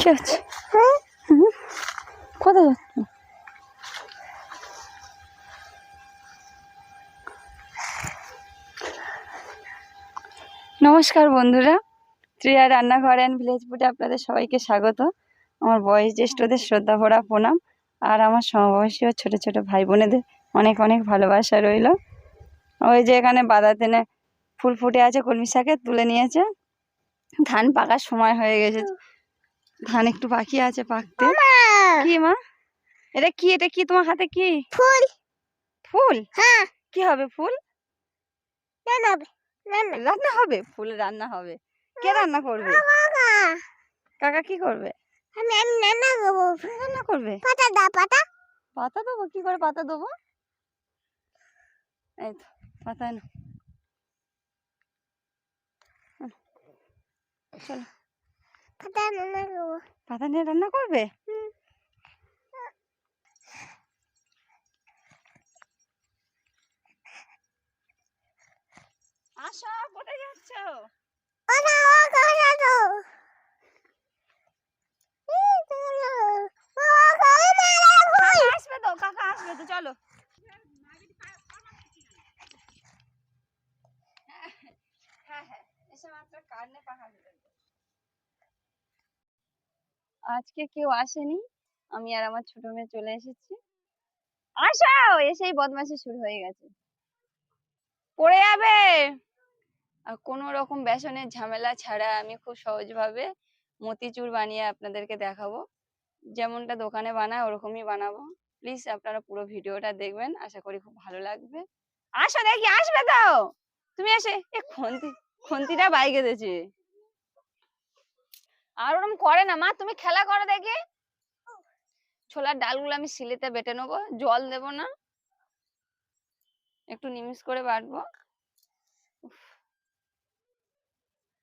কি আছে কোথায় যাচ্ছ? নমস্কার বন্ধুরা, ত্রিয়া রান্নাঘর অ্যান্ড ভিলেজ ফুডে আপনাদের সবাইকে স্বাগত। আমার বয়স জ্যেষ্ঠদের শ্রদ্ধা ভরা প্রণাম, আর আমার সমবয়সী ও ছোটো ছোটো ভাই বোনেদের অনেক অনেক ভালোবাসা রইল। ওই যে এখানে বাধা তেনে ফুল ফুটে আছে, কলমি শাকে তুলে নিয়েছে। ধান পাকার সময় হয়ে গেছে। ধান একটু বাকি আছে পাকতে। কি মা? এটা কি? এটা কি? তোমার হাতে কি? ফুল। ফুল? হ্যাঁ। কি হবে ফুল? রান্না হবে ফুল রান্না হবে। কে রান্না করবে? কাকা। কি করবে? আমি আমি রান্না করব। রান্না করবে? পাতা দা পাতা। পাতা দেবো? কি করে পাতা দেবো? এই তো পাতা না চলো। পাতা রান্না করব পাতা নিয়ে রান্না করবে। আসো কোথায় যাচ্ছ ওটা ও কথা তো এই তো না। ও কই মারা ফুল আসবে তো কাকা আসবে তো চলো হ্যাঁ হ্যাঁ এসে মাত্র কারণে পাখা দিলেন আজকে কেউ আসেনি। আমি আর আমার ছোট মেয়ে চলে এসেছি। আসাও এসেই বদমাশি শুরু হয়ে গেছে। পড়ে যাবে! আর কোনো রকম বেসনের ঝামেলা ছাড়া আমি খুব সহজভাবে মতিচুর বানিয়ে আপনাদেরকে দেখাবো। যেমনটা দোকানে বানায়, ওরকমই বানাবো। প্লিজ, আপনারা পুরো ভিডিওটা দেখবেন। আশা করি খুব ভালো লাগবে। আসো দেখি, আসবে তো! তুমি এসে, এ, খন্তি, খন্তিটা বাইকে দিয়েছে। আর ওরকম করে না, মা, তুমি খেলা করো দেখি। ছোলার ডালগুলো আমি সিলেতে বেটে নেব, জল দেব না। একটু নিমিষ করে বাটবো।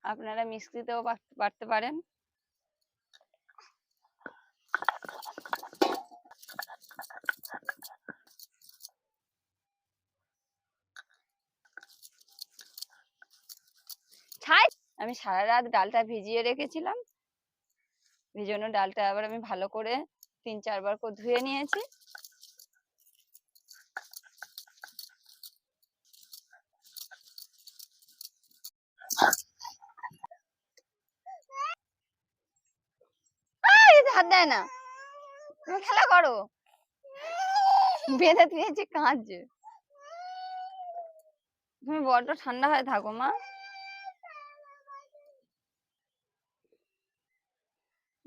আপনারা মিক্সিতেও বাট- বাটতে পারেন। আমি সারা রাত ডালটা ভিজিয়ে রেখেছিলাম। ভিজানো ডালটা আবার আমি ভালো করে তিন চারবার করে ধুয়ে নিয়েছি। হাত দেয় না। তুমি খেলা করো। বেঁধে দিয়েছি, কাঁদছে। তুমি বড্ড ঠান্ডা হয়ে থাকো, মা।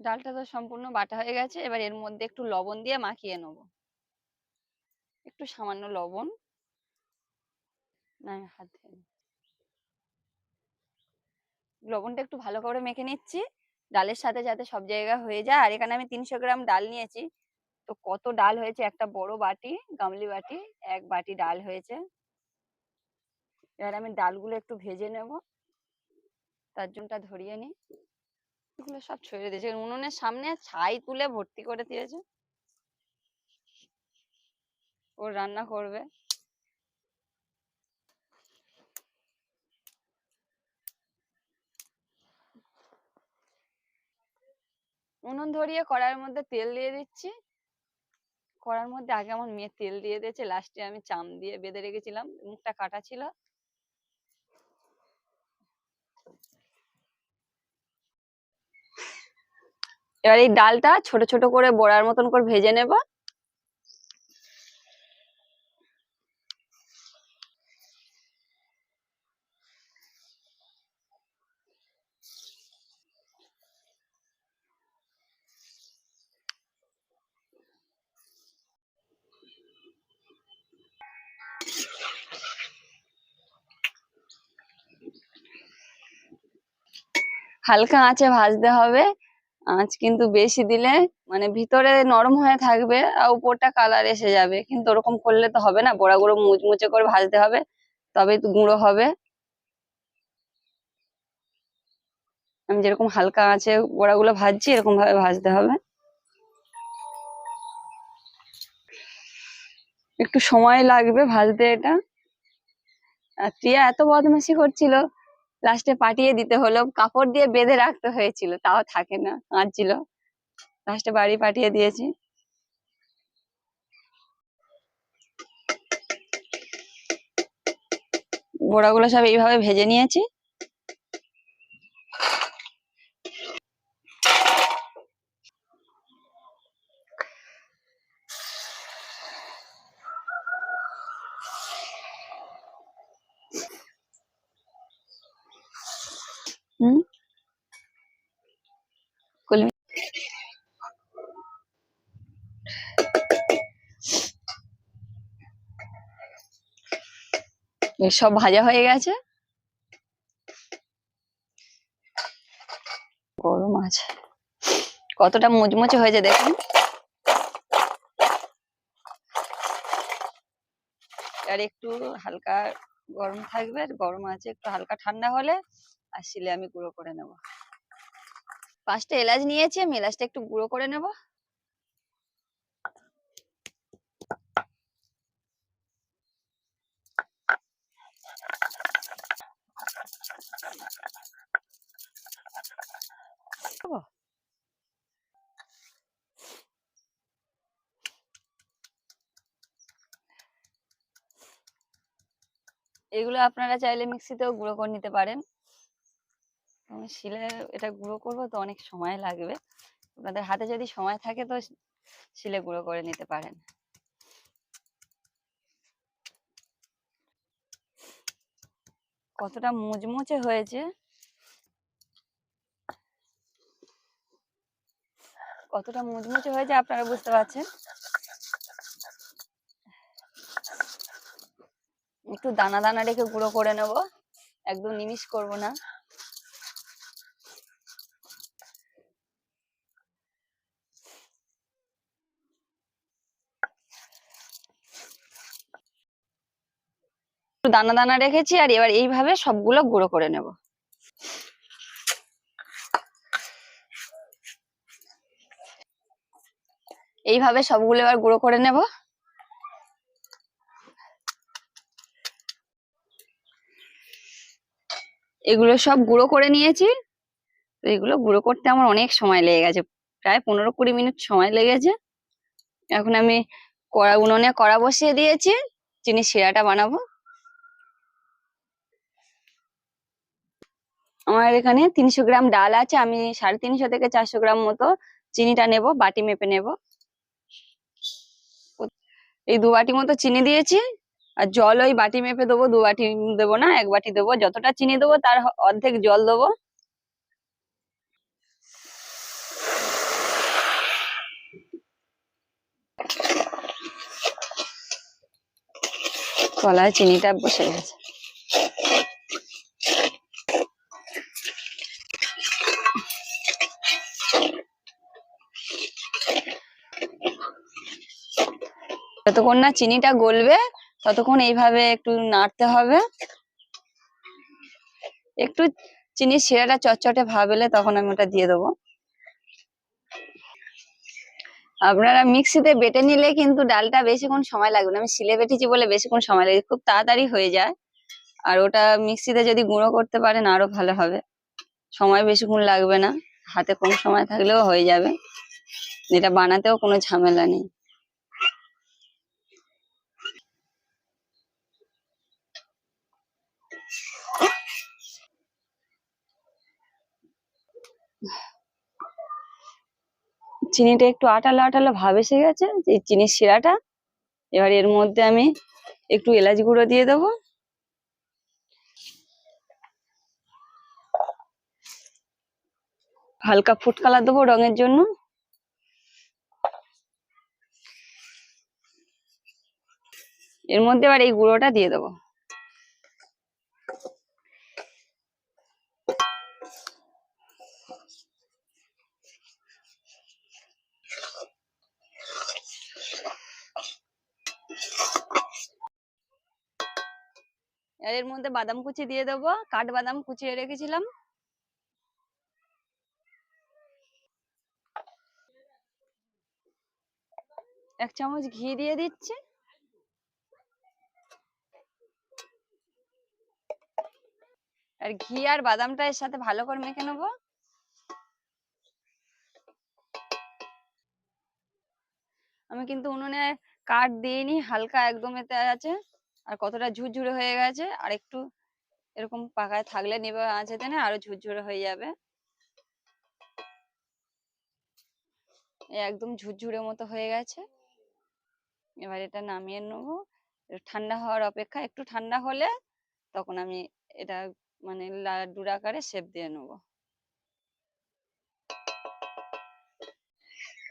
ডালটা তো সম্পূর্ণ বাটা হয়ে গেছে। এবার এর মধ্যে একটু লবণ দিয়ে মাখিয়ে নেব। একটু সামান্য লবণ। না, হাত লবণটা একটু ভালো করে মেখে নিচ্ছি। ডালের সাথে যাতে সব জায়গায় হয়ে যায়। আর এখানে আমি তিনশো গ্রাম ডাল নিয়েছি। তো কত ডাল হয়েছে? একটা বড় বাটি, গামলি বাটি, এক বাটি ডাল হয়েছে। এবার আমি ডালগুলো একটু ভেজে নেব। তার জন্যটা ধরিয়ে নিই। এগুলো সব ছড়িয়ে দিয়েছে। উনুনের সামনে ছাই তুলে ভর্তি করে দিয়েছে। ও রান্না করবে। উনুন ধরিয়ে কড়াইয়ের মধ্যে তেল দিয়ে দিচ্ছি। কড়ার মধ্যে আগে আমার মেয়ে তেল দিয়ে দিয়েছে। লাস্টে আমি চাম দিয়ে বেঁধে রেখেছিলাম। মুখটা কাটা ছিল। এবার এই ডালটা ছোট ছোট করে বড়ার মতন করে ভেজে নেব। হালকা আঁচে ভাজতে হবে। আঁচ কিন্তু বেশি দিলে মানে ভিতরে নরম হয়ে থাকবে আর উপরটা কালার এসে যাবে। কিন্তু ওরকম করলে তো হবে না বড়াগুলো মুচমুচে করে ভাজতে হবে, তবেই তো গুঁড়ো হবে। আমি যেরকম হালকা আঁচে বড়াগুলো ভাজছি, এরকম ভাবে ভাজতে হবে। একটু সময় লাগবে ভাজতে এটা। আর টিয়া এত বদমাশি করছিল। লাস্টে পাঠিয়ে দিতে হলো, কাপড় দিয়ে বেঁধে রাখতে হয়েছিল, তাও থাকে না, কাঁদছিল। লাস্টে বাড়ি পাঠিয়ে দিয়েছি। বড়াগুলো সব এইভাবে ভেজে নিয়েছি। হুম? সব ভাজা হয়ে গেছে? গরম আছে কতটা মুচমুচে হয়েছে দেখুন। আর একটু হালকা গরম থাকবে গরম আছে একটু হালকা ঠান্ডা হলে আর শিলে আমি গুঁড়ো করে নেব। পাঁচটা এলাচ নিয়েছি, আমি এলাচটা একটু গুঁড়ো করে নেব। এগুলো আপনারা চাইলে মিক্সিতেও গুঁড়ো করে নিতে পারেন। আমি শিলে এটা গুঁড়ো করব তো অনেক সময় লাগবে। আপনাদের হাতে যদি সময় থাকে তো শিলে গুঁড়ো করে নিতে পারেন। কতটা মুচমুচে হয়েছে। কতটা মুচমুচে হয়েছে আপনারা বুঝতে পারছেন? একটু দানা দানা রেখে গুঁড়ো করে নেব। একদম নিমিষ করব না। দানা দানা রেখেছি আর এবার এইভাবে সবগুলো গুঁড়ো করে নেব। এইভাবে সবগুলো এবার গুঁড়ো করে নেব। এগুলো সব গুঁড়ো করে নিয়েছি। তো এগুলো গুঁড়ো করতে আমার অনেক সময় লেগে গেছে। প্রায় পনেরো কুড়ি মিনিট সময় লেগেছে। এখন আমি কড়া উনুনে কড়া বসিয়ে দিয়েছি। চিনি শিরাটা বানাবো। আমার এখানে তিনশো গ্রাম ডাল আছে, আমি সাড়ে তিনশো থেকে চারশো গ্রাম মতো চিনিটা নেব, বাটি মেপে নেব। এই দু বাটি মতো চিনি দিয়েছি, আর জল ওই বাটি মেপে দেবো, দু বাটি দেবো না, এক বাটি দেবো। যতটা চিনি দেবো, তার অর্ধেক জল দেবো। কলায় চিনিটা বসে গেছে। যতক্ষণ না চিনিটা গলবে, ততক্ষণ এইভাবে একটু নাড়তে হবে। একটু চিনির শিরাটা চটচটে ভাব এলে তখন আমি ওটা দিয়ে দেবো। আপনারা মিক্সিতে বেটে নিলে কিন্তু ডালটা বেশিক্ষণ সময় লাগবে না। আমি শিলে বেটেছি বলে বেশিক্ষণ সময় লাগে, খুব তাড়াতাড়ি হয়ে যায়। আর ওটা মিক্সিতে যদি গুঁড়ো করতে পারেন আরও ভালো হবে। সময় বেশিক্ষণ লাগবে না। হাতে কম সময় থাকলেও হয়ে যাবে। এটা বানাতেও কোনো ঝামেলা নেই। চিনিটা একটু আটালো আটালো ভাব এসে গেছে এই চিনির শিরাটা। এবার এর মধ্যে আমি একটু এলাচ গুঁড়ো দিয়ে দেবো। হালকা ফুড কালার দেবো রঙের জন্য। এর মধ্যে এবার এই গুঁড়োটা দিয়ে দেবো। এর মধ্যে বাদাম কুচি দিয়ে দেবো কাঠবাদাম কুচিয়ে রেখেছিলাম। এক চামচ ঘি দিয়ে দিচ্ছি। আর ঘি আর বাদামটা এর সাথে ভালো করে মেখে নেব। আমি কিন্তু উনুনে কাঠ দিইনি, হালকা একদম এতে আছে। আর কতটা ঝুরঝুরে হয়ে গেছে, আর একটু এরকম পাকায় থাকলে নেবে আছে দেনে আরও ঝুরঝুরে হয়ে যাবে। একদম ঝুরঝুরে মতো হয়ে গেছে। এবার এটা নামিয়ে নেব। ঠান্ডা হওয়ার অপেক্ষা, একটু ঠান্ডা হলে তখন আমি এটা মানে লাড্ডুর আকারে শেপ দিয়ে নেব।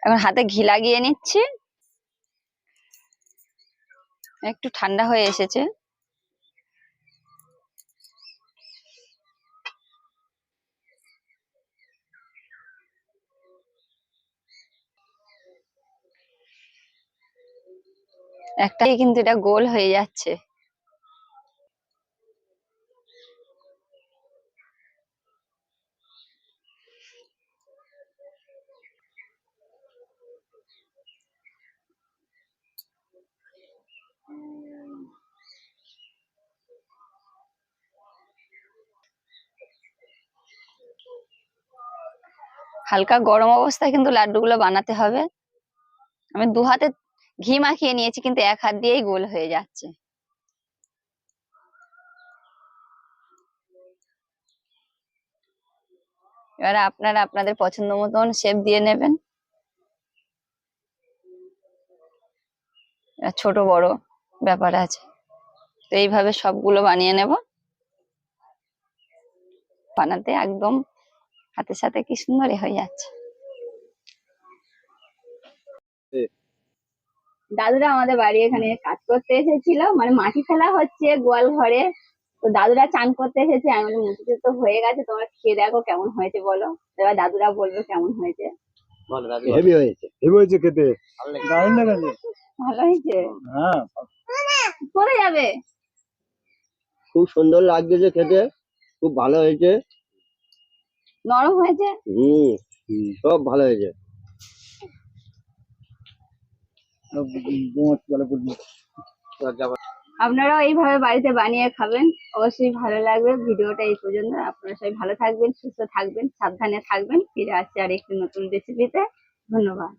এখন হাতে ঘি লাগিয়ে নিচ্ছি। একটু ঠান্ডা হয়ে এসেছে। একটাই কিন্তু এটা গোল হয়ে যাচ্ছে। হালকা গরম অবস্থায় কিন্তু লাড্ডুগুলো বানাতে হবে। আমি দু হাতে ঘি মাখিয়ে নিয়েছি, কিন্তু এক হাত দিয়েই গোল হয়ে যাচ্ছে। এবার আপনারা আপনাদের পছন্দ মতন শেপ দিয়ে নেবেন। ছোট বড় ব্যাপার আছে। তো এইভাবে সবগুলো বানিয়ে নেব। বানাতে একদম হাতের সাথে কি সুন্দর এ হয়ে যাচ্ছে। দাদুরা আমাদের বাড়ি এখানে কাজ করতে এসেছিল মানে মাটি ফেলা হচ্ছে গোয়াল ঘরে। তো দাদুরা চান করতে এসেছে আমি বলি মুখে তো হয়ে গেছে তোমরা খেয়ে দেখো কেমন হয়েছে বলো। এবার দাদুরা বলবে কেমন হয়েছে? হেভি হয়েছে। হেভি হয়েছে খেতে। দারুণ লেগেছে ভালো হয়েছে? হ্যাঁ। যাবে। খুব সুন্দর লাগছে খেতে খুব ভালো হয়েছে। নরম হয়েছে? হুম সব ভালো হয়েছে। আপনারাও এইভাবে বাড়িতে বানিয়ে খাবেন। অবশ্যই ভালো লাগবে ভিডিওটা এই পর্যন্ত। আপনারা সবাই ভালো থাকবেন সুস্থ থাকবেন সাবধানে থাকবেন। ফিরে আসছে আর একটি নতুন রেসিপিতে ধন্যবাদ।